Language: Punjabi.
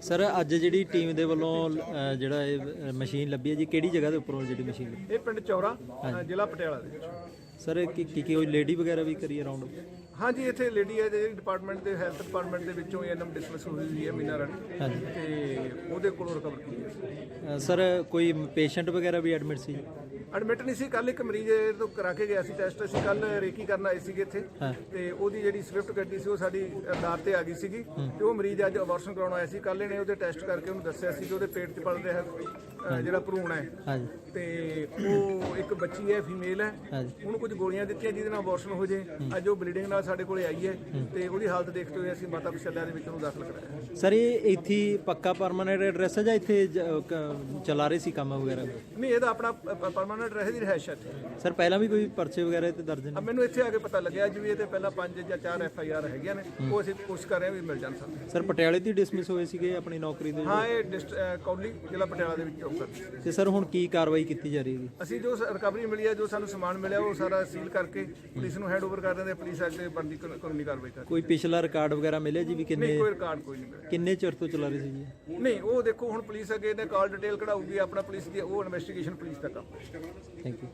ਸਰ ਅੱਜ ਜਿਹੜੀ ਟੀਮ ਦੇ ਵੱਲੋਂ ਅ, ਜਿਹੜਾ ਇਹ ਅ, ਮਸ਼ੀਨ ਲੱਭੀ ਹੈ ਜੀ ਕਿਹੜੀ ਜਗ੍ਹਾ ਦੇ ਉੱਪਰੋਂ ਜਿਹੜੀ ਮਸ਼ੀਨ ਲੱਭੀ? ਇਹ ਪਿੰਡ ਚੌਰਾ ਅ, ਜ਼ਿਲ੍ਹਾ ਪਟਿਆਲਾ ਦੇ ਵਿੱਚ। ਸਰ ਕੀ ਕੀ ਕੀ ਕੋਈ ਲੇਡੀ ਵਗੈਰਾ ਵੀ ਕਰੀ ਅਰਾਊਂਡ ਹਾਂਜੀ ਇੱਥੇ ਲੇਡੀ ਹੈ ਜਿਹੜੀ ਡਿਪਾਰਟਮੈਂਟ ਦੇ ਹੈਲਥ ਡਿਪਾਰਟਮੈਂਟ ਦੇ ਵਿੱਚੋਂ ਐਨਐਮ ਡਿਸਮਿਸ ਹੋਈ ਹੋਈ ਹੈ ਮੀਨਾ ਰਾਣੀ ਹਾਂਜੀ। ਤੇ ਉਹਦੇ ਕੋਲੋਂ ਰਿਕਵਰ ਕੀਤੀ ਹੈ। ਅ, ਸਰ ਕੋਈ ਪੇਸ਼ੈਂਟ ਵਗੈਰਾ ਵੀ ਐਡਮਿਟ ਸੀ? ਐਡਮਿਟ ਨਹੀਂ ਸੀ ਕੱਲ ਇੱਕ ਮਰੀਜ਼ ਤੋਂ ਕਰਾ ਕੇ ਗਿਆ ਸੀ ਟੈਸਟ ਅਸੀਂ ਕੱਲ ਰੇਕੀ ਕਰਨ ਆਏ ਸੀਗੇ ਇੱਥੇ। ਹਾਂ। ਤੇ ਉਹਦੀ ਜਿਹੜੀ ਸਵਿਫਟ ਗੱਡੀ ਸੀ ਉਹ ਸਾਡੀ ਆਧਾਰ ਤੇ ਆ ਗਈ ਸੀਗੀ। ਤੇ ਉਹ ਮਰੀਜ਼ ਅੱਜ ਅਬੋਰਸ਼ਨ ਕਰਾਉਣ ਆਇਆ ਸੀ। ਕੱਲ ਇਹਨੇ ਉਹਦੇ ਟੈਸਟ ਕਰਕੇ ਉਹਨੂੰ ਦੱਸਿਆ ਸੀ ਕਿ ਉਹਦੇ ਪੇਟ 'ਚ ਪਲ ਰਿਹਾ ਅ, ਜਿਹੜਾ ਭਰੂਣ ਹੈ। ਹਾਂਜੀ। ਤੇ ਉਹ ਇੱਕ ਬੱਚੀ ਹੈ ਫੀਮੇਲ ਹੈ। ਹਾਂਜੀ। ਉਹਨੂੰ ਕੁਝ ਗੋਲੀਆਂ ਦਿੱਤੀਆਂ ਜਿਹਦੇ ਨਾਲ ਅਬੋਰਸ਼ਨ ਹੋ ਜੇ। ਅੱਜ ਉਹ ਬਲੀਡਿੰਗ ਨਾਲ ਸਾਡੇ ਕੋਲੇ ਆਈ ਹੈ ਤੇ ਉਹਦੀ ਹਾਲਤ ਦੇਖਦੇ ਹੋਏ ਅਸੀਂ ਮਾਤਾ ਪਿਛਲਿਆਂ ਦੇ ਵਿੱਚ ਉਹਨੂੰ ਦਾਖਲ ਕਰਾਇਆ। ਸਰ ਇਹ ਇੱਥੇ ਪੱਕਾ ਪਰਮਨੈਂਟ ਐਡਰੈਸ ਹੈ ਜਾਂ ਇੱਥੇ ਚਲਾ ਰਹੇ ਸੀ ਕੰਮ ਵਗੈਰਾ? ਨਹੀਂ ਇਹਦਾ ਆਪਣਾ ਪਰਮਨੈਂਟ ਰਹਿ ਦੀ ਰਹਿਸ਼ ਹੈ ਸਰ ਪਹਿਲਾਂ ਵੀ ਕੋਈ ਪਰਚੇ ਵਗੈਰਾ ਤੇ ਦਰਜ ਨੇ? ਮੈਨੂੰ ਇੱਥੇ ਆ ਕੇ ਪਤਾ ਲੱਗਿਆ ਜਿਵੇਂ ਇਹ ਪਹਿਲਾਂ 5 ਜਾਂ 4 ਐਫ ਆਈ ਆਰ ਹੈਗੀਆਂ ਨੇ ਉਹ ਅਸੀਂ ਕੋਸ਼ਿਸ਼ ਕਰ ਰਹੇ ਹਾਂ ਵੀ ਮਿਲ ਜਾਣ ਸਾਨੂੰ। ਸਰ ਪਟਿਆਲੇ ਦੀ ਡਿਸਮਿਸ ਹੋਏ ਸੀਗੇ ਆਪਣੀ ਨੌਕਰੀ ਦੇ ਹਾਂ ਇਹ ਕੌਲੀ ਜ਼ਿਲ੍ਹਾ ਪਟਿਆਲਾ ਦੇ ਵਿੱਚ ਆਉਂਦਾ ਤੇ ਸਰ ਹੁਣ ਕੀ ਕਾਰਵਾਈ ਕੀਤੀ ਜਾ ਰਹੀ ਹੈ? ਅਸੀਂ ਜੋ ਰਿਕਵਰੀ ਮਿਲੀ ਹੈ ਜੋ ਸਾਨੂੰ ਸਮਾਨ ਮਿਲਿਆ ਉਹ ਸਾਰਾ ਸੀਲ ਕਰਕੇ ਪੁਲਿਸ ਨੂੰ ਹੈਂਡ ਕਰ ਦਿੰਦੇ ਪੁਲਿਸ ਐਕਟ ਦੇ ਬਣਦੀ ਕਾਨੂੰਨ- ਕਾਨੂੰਨੀ ਕਾਰਵਾਈ ਕਰ ਕੋਈ ਪਿਛਲਾ ਰਿਕਾਰਡ ਵਗੈਰਾ ਮਿਲਿਆ ਜੀ ਵੀ ਕਿੰਨੇ ਨਹੀਂ ਕੋਈ ਰਿਕਾਰਡ ਕੋਈ ਨਹੀਂ ਮਿਲਿਆ। ਕਿੰਨੇ ਚਿਰ ਤੋਂ ਚਲਾ ਰਹੇ ਸੀ ਜੀ? ਨਹੀਂ ਉਹ ਦੇਖੋ ਹੁਣ ਪੁਲਿਸ ਅੱਗੇ ਨੇ ਕਾਲ ਡਿਟੇਲ ਕਢਾਊਗੀ ਆਪਣਾ ਪੁਲਿਸ ਦੀ ਉਹ ਇਨਵੈਸਟੀਗੇਸ਼ਨ ਪੁਲਿਸ ਦਾ ਕੰਮ ਹੈ। Thank you